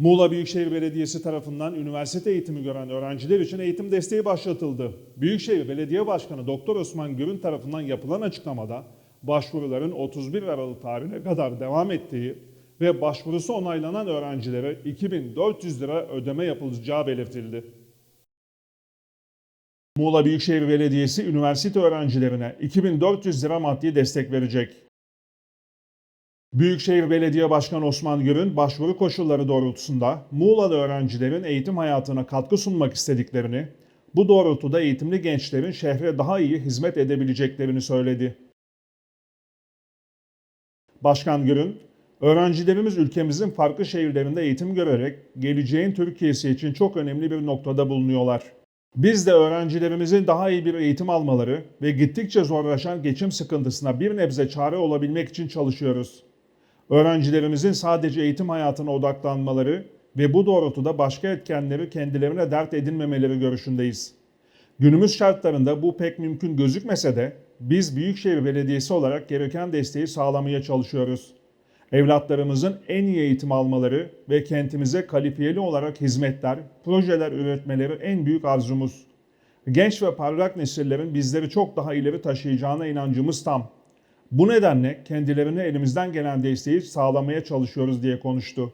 Muğla Büyükşehir Belediyesi tarafından üniversite eğitimi gören öğrenciler için eğitim desteği başlatıldı. Büyükşehir Belediye Başkanı Doktor Osman Gürün tarafından yapılan açıklamada başvuruların 31 Aralık tarihine kadar devam ettiği ve başvurusu onaylanan öğrencilere 2400 lira ödeme yapılacağı belirtildi. Muğla Büyükşehir Belediyesi üniversite öğrencilerine 2400 lira maddi destek verecek. Büyükşehir Belediye Başkanı Osman Gür'ün başvuru koşulları doğrultusunda Muğla'da öğrencilerin eğitim hayatına katkı sunmak istediklerini, bu doğrultuda eğitimli gençlerin şehre daha iyi hizmet edebileceklerini söyledi. Başkan Gür'ün, öğrencilerimiz ülkemizin farklı şehirlerinde eğitim görerek geleceğin Türkiye'si için çok önemli bir noktada bulunuyorlar. Biz de öğrencilerimizin daha iyi bir eğitim almaları ve gittikçe zorlaşan geçim sıkıntısına bir nebze çare olabilmek için çalışıyoruz. Öğrencilerimizin sadece eğitim hayatına odaklanmaları ve bu doğrultuda başka etkenleri kendilerine dert edinmemeleri görüşündeyiz. Günümüz şartlarında bu pek mümkün gözükmese de biz Büyükşehir Belediyesi olarak gereken desteği sağlamaya çalışıyoruz. Evlatlarımızın en iyi eğitim almaları ve kentimize kalifiyeli olarak hizmetler, projeler üretmeleri en büyük arzumuz. Genç ve parlak nesillerin bizleri çok daha ileri taşıyacağına inancımız tam. Bu nedenle kendilerine elimizden gelen desteği sağlamaya çalışıyoruz diye konuştu.